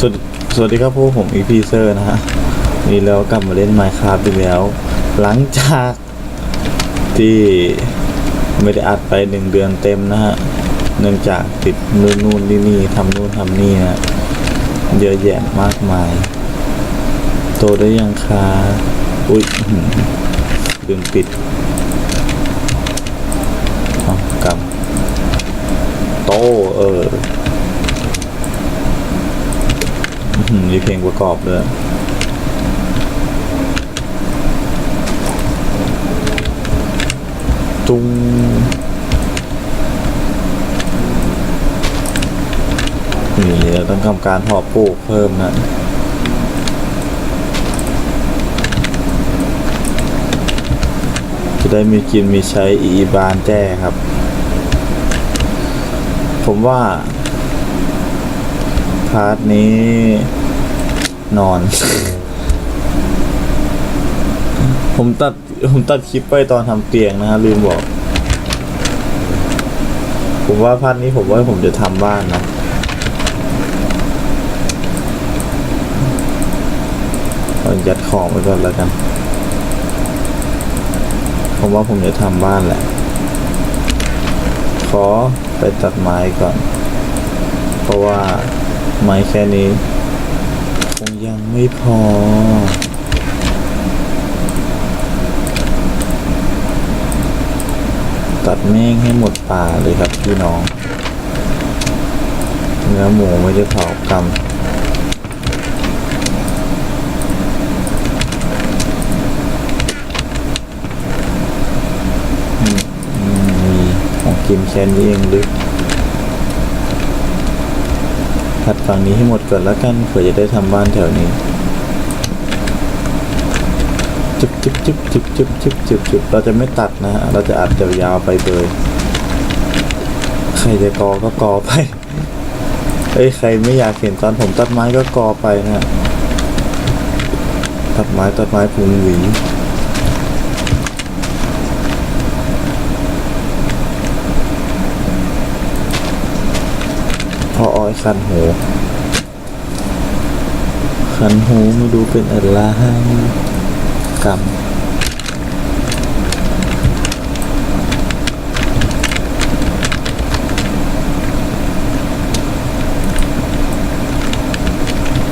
สวัสดีสวัสดีครับพวกผมอีพีเซอร์นะฮะนี่แล้วกลับมาเล่น Minecraft อีกแล้ว หลังจากที่ไม่ได้อัดไปหนึ่งเดือนเต็มนะฮะ เนื่องจากติดนู่นนู่นนี่นี่ทำนู่นทำนี่นะเยอะแยะมากมาย โตได้ยังคะอุ้ยอื้อหือลืมปิดเอกลับโตเออ อื้อหือ มีเพลงประกอบด้วยจุงนี่เราต้องทำการเพาะปลูกเพิ่มนะจะได้มีกินมีใช้อีบานแจ้ครับ ผมว่าาร์ทนี้ นอน ผมตัด ผมตัดคลิปไปตอนทำเตียงนะฮะ ลืมบอก ผมว่าพาร์ทนี้ผมว่าผมจะทำบ้านนะเอายัดของไปก่อนแล้วกัน ผมว่าผมจะทำบ้านแหละ ขอไปตัดไม้ก่อน เพราะว่า ไม้แค่นี้คงยังไม่พอ ตัดแม่งให้หมดป่าเลยครับพี่น้อง เนื้อหมูไม่ได้เผากำอืมมีของกินแค่นี้เองหรือ ตัดฝั่งนี้ให้หมดก่อนแล้วกันเผื่อจะได้ทำบ้านแถวนี้จุบจุบจุบจุบจุบจุบจุบจุบเราจะไม่ตัดนะฮะเราจะอัดยาวๆไปเลยใครจะกอก็กอไปเอ้ยใครไม่อยากเห็นตอนผมตัดไม้ก็กอไปนะฮะตัดไม้ตัดไม้พุงหวีพออ้อย คันหูขันหูมาดูเป็นอะไรกรรม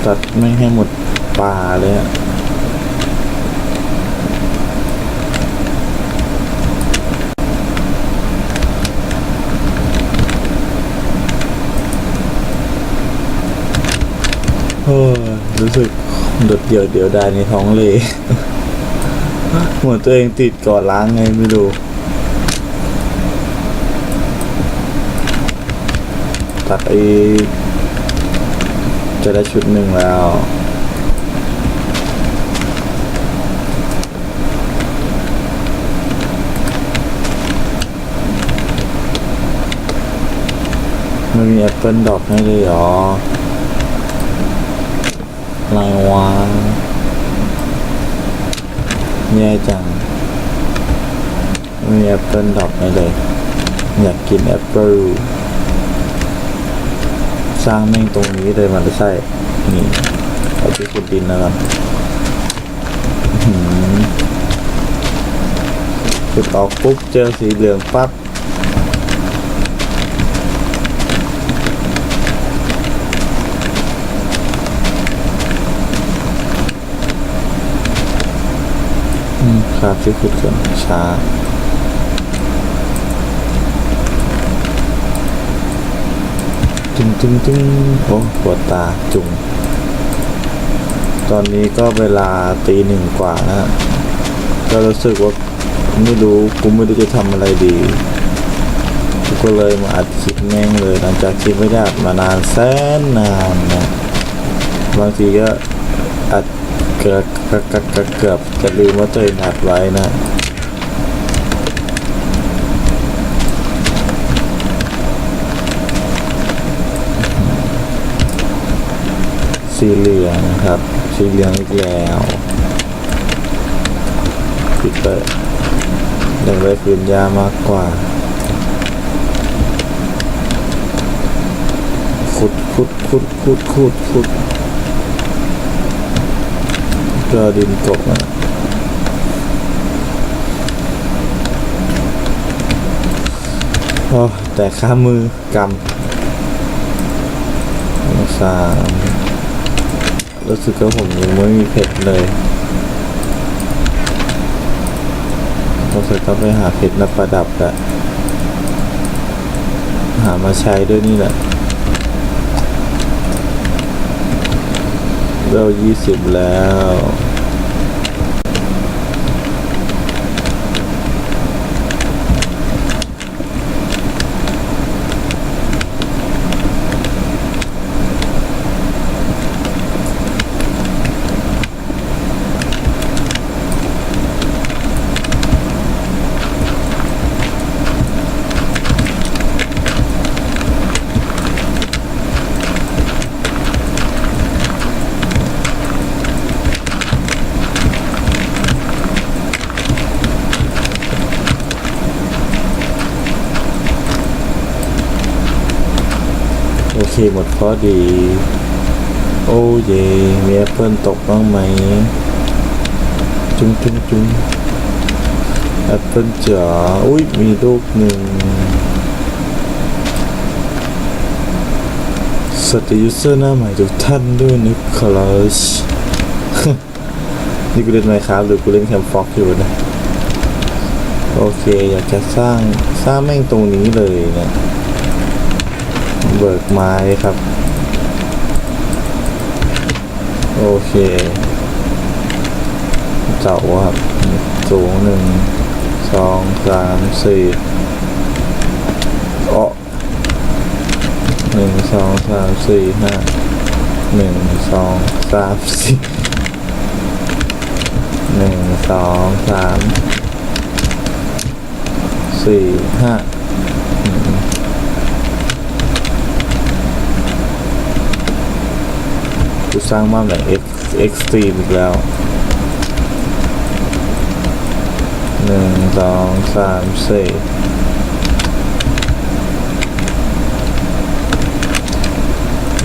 ตัดไม่ให้หมดป่าเลยอะ โอ้รู้สึกโดดเดี่ยวเดียวดายในท้องเลยเหมือนตัวเองติดก่อล้างไงไม่รู้ตัดไอจะได้ชุดหนึ่งแล้วไม่มีแอปเปิลดอกให้เลยเหรอ อะไรวะแย่จังมีแอปเปิลดอกให้เลยอยากกินแอปเปิลสร้างแม่งตรงนี้เลยมันไม่ใช่นี่เอาที่ขุดดินแล้วกันอื้อหือขุดออกปุ๊บเจอสีเหลืองปั๊บ อืมครับที่ขุดก่อนช้าตึงตึงตึงโอ้ปวดตาจุง ตอนนี้ก็เวลาตีหนึ่งกว่านะ ก็รู้สึกว่าไม่รู้กูไม่รู้จะทำอะไรดีกูก็เลยมาอัดคลิปแม่งเลยหลังจากที่ไม่ได้อัดมานานแสนนานนะบางทีก็อัด เกือบเกือบเกือบเกือบเกือบจะลืมว่าตัวเองอัดไว้นะสีเหลืองครับ สีเหลืองอีกแล้วปิดไปอยากได้ปืนยามากกว่า ขุดขุดขุดขุดขุดขุด ก็ดินกบนะโอ้แต่ข้ามือกำสามรู้สึกว่าผมยังไม่มีเพชรเลยต้องเสร็จต้องไปหาเพชรมาประดับแหละหามาใช้ด้วยนี่แหละ เรายี่สิบแล้ว โอเคหมดข้อดี โอ้เยมีแอปเปิลตกบ้างไหม จุ้งจุ้งจุ้งแอปเปิลจ๋าอุ้ยมีลูกหนึ่งสวัสดียูเซอร์หน้าใหม่ทุกท่านด้วยนะครับนี่กูเล่นไมครับหรือกูเล่นแคมฟ็อกอยู่นะ โอเค อยากจะสร้างสร้างแม่งตรงนี้เลยเนะ เบิกไม้ครับ โอเค เจ้าครับสูงหนึ่งสองสามสี่โอ้หนึ่งสองสามสี่ห้าหนึ่งสองสามสี่หนึ่งสองสามสี่ห้า กูสร้างบ้านแบบ X x t อีกแล้วหนึ่งสองสามสี่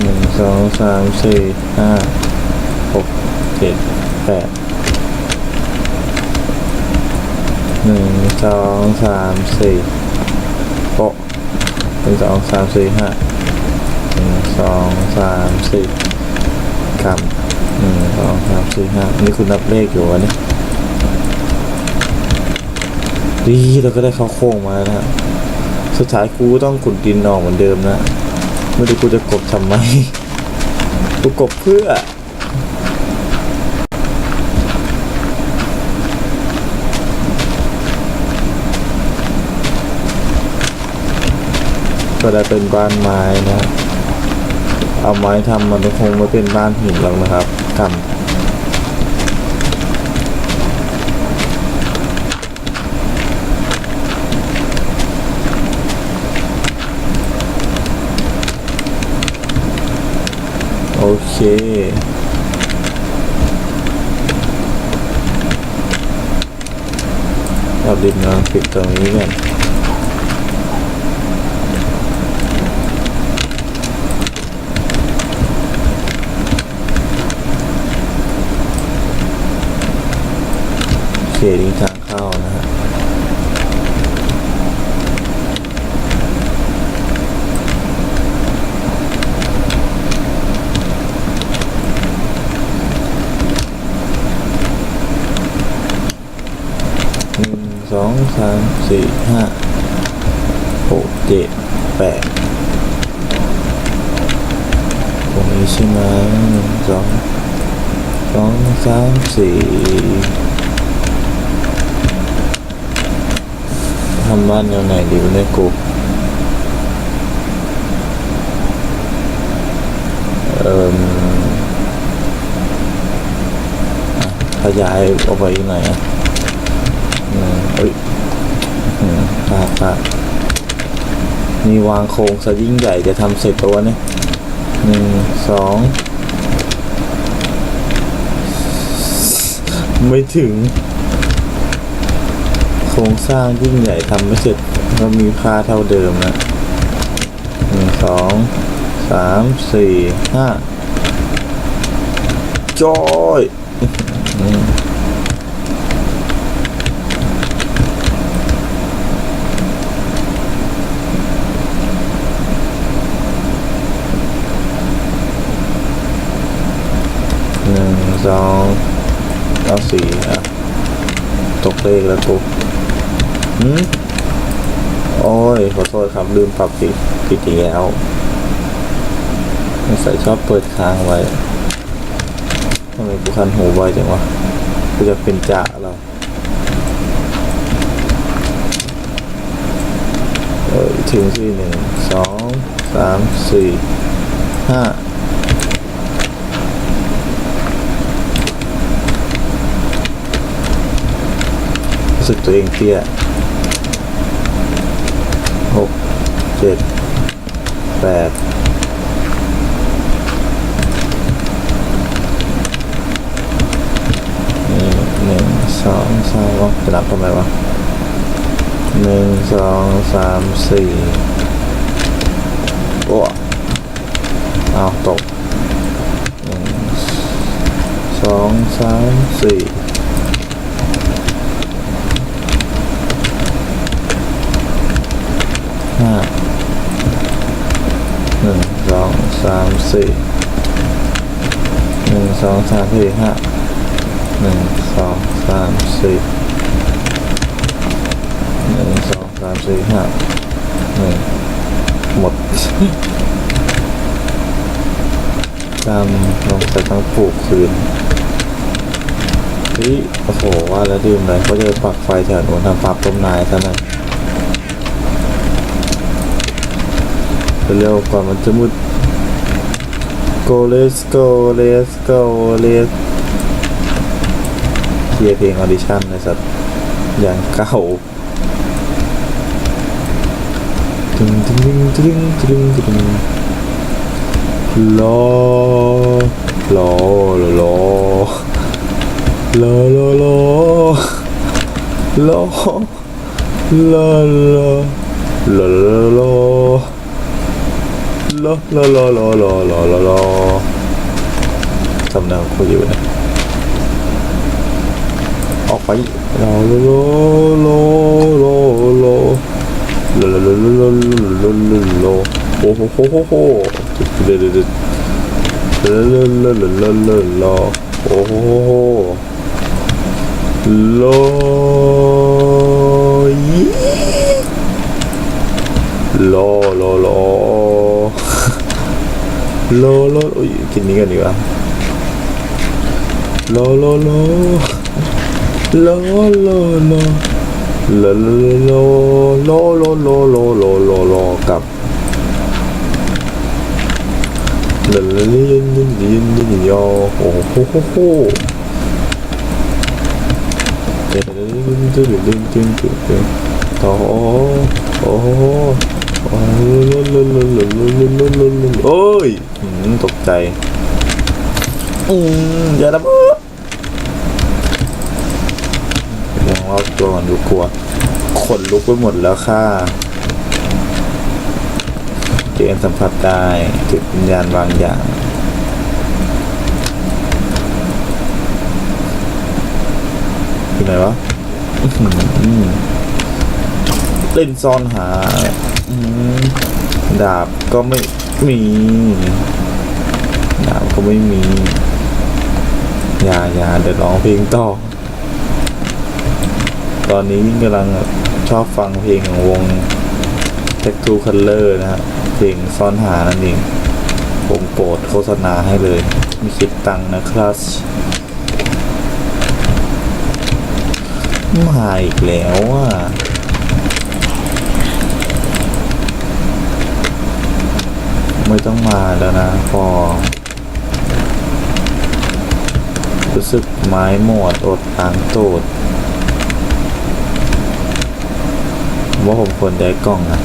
หนึ่งสองสามสี่ห้าหกเจ็ดแปดหนึ่งสองสามสี่โปะหนึ่งสองสามสี่ห้าหนึ่งสองสามสี่ ครับหนึ่งสองสามสี่ห้านี่คุณนับเลขอยู่วะเนี่ยดีเราก็ได้เข้าโค้งมาแล้วนะสุดท้ายกูต้องขุดดินออกเหมือนเดิมนะไม่รู้กูจะกบทำไมกูกบเพื่อก็ได้เป็นบ้านไม้นะ เอาไม้ทำมันคงไม่เป็นบ้านหินหรอกนะครับกำโอเคเราดินมาปิดตรงนี้กัน เคนี่ทางเข้านะฮะหนึ่งสองสามสี่ห้าหกเจ็ดแปดตรงนี้ใช่ไหมหนึ่งสองสองสามสี่ ทำบ้านแนวไหนดีวะเนี่ยกูเอ่มอะขยายออกไปอีกหน่อยอะอืมเอ้ยอืมพลาดพลาดมีวางโครงซะยิ่งใหญ่จะทำเสร็จตัวเนี่ยหนึ่งสองไม่ถึง ครงสร้างยิ่งใหญ่ทำไม่เสร็จก็มีค่าเท่าเดิมนะหนึ่งสองสามสี่ห้าจอยหนึ่งสองเอาสี่อะตกเลขแล้วกู หืมโอ้ย ขอโทษครับ ลืมปรับปิดปิดอีกแล้วใส่ชอบเปิดค้างไว้ทำไมกูคันหูบ่อยจังวะกูจะเป็นจ่าแล้วเออถึงที่หนึ่งสองสามสี่ห้ารู้สึกตัวเองเตี้ยหก เจ็ดแปดหนึ่งสองสามวะจะนับทำไมวะหนึ่งสองสามสี่โอ้เอาตกหนึ่งสองสามสี่ห้า หนึ่งสองสามสี่หนึ่งสองสามสี่ห้าหนึ่งสองสามสี่หนึ่งสองสามสี่ห้าหนึ่งหมดจำลงไปทั้งปลูกคืนเฮ้ยโอ้โหว่าแล้วดื่มเลยเขาจะปักไฟแถวนู้นทำปับต้มนายซะหน่อย เร็วๆก่อนมันจะมืด go let's go let's go let's เคียเพลงออดิชั่นในสัตว์อย่างเก่าตึงตึงตึงตึงตึงตึงรอรอรอรอรอรอรอรอรอรอรอรอ ลอลอลอลอลอลอลอลอทำแนวคุยอยู่นะออกไปลอลอลอลอลอลอลอลอลอลอลอลอลอโอ้โหโหโหโหเด็ดเด็ดเด็ดลอลอลอลอลอลอโอ้โหโหลอยลอลอลอ โลโลโอ้ยกินนี้กันดีกว่าโลโลโลโลโลโลโลโลโลโลโลโลโลโลโลกับโลโลยินยินยินยินยอโอ้โหโหโหเดินเดินเดินเดินเดินเดินเดินต่อโอ้โห โอ้ยตกใจอืมอย่าระเบิดมองรอบตัวก่อนดูกลัวขนลุกไปหมดแล้วค่ะเจนสัมผัสได้จิตวิญญาณบางอย่างอยู่ไหนวะเล่นซ่อนหา ดาบก็ไม่มี ดาบก็ไม่มี อย่าอย่าเดี๋ยวร้องเพลงต่อ ตอนนี้กำลังชอบฟังเพลงของวง Tattoo Color นะฮะเพลงซ่อนหานั่นเอง ผมโปรดโฆษณาให้เลยไม่คิดตังนะครับมาอีกแล้วอะ ไม่ต้องมาแล้วนะพอรู้สึกไม้หมดอดล้างตูดว่าผมควรย้ายกล่องนะ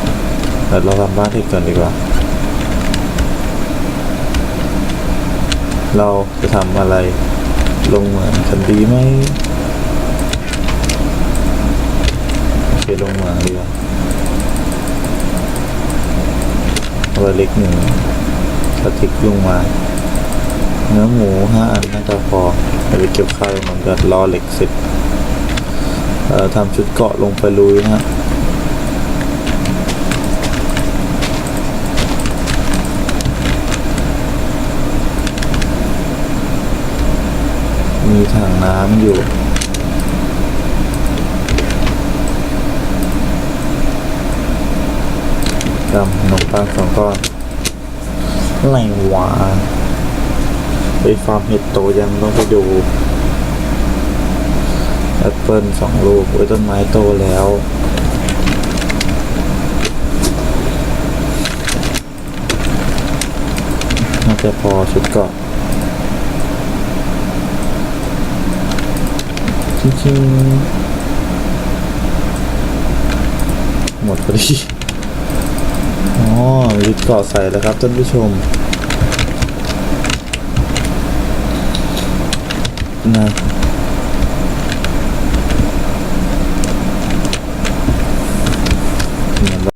เดี๋ยวเราทำบ้านที่ก่อนดีกว่า เราจะทำอะไรลงเหมืองกันดีไหมโอเคลงเหมืองดีกว่า ตัวเล็กหนึ่งสติ๊กลงมา เนื้อหมูห้าอันน่าจะพอไปเก็บข้าวมันก็ล้อเหล็กเสร็จเอ่อทำชุดเกาะลงไปลุยนะฮะมีถังน้ำอยู่ กำขนสองก้อนอะไรวะไปฟาร์มเห็ดโตยังต้องไปดูแอปเปิลสองลูกไว้ต้นไม้โตแล้วน่าจะพอชุดเกาะจริงๆหมดพอดี ยึดเกาะใส่แล้วครับท่านผู้ชม นะ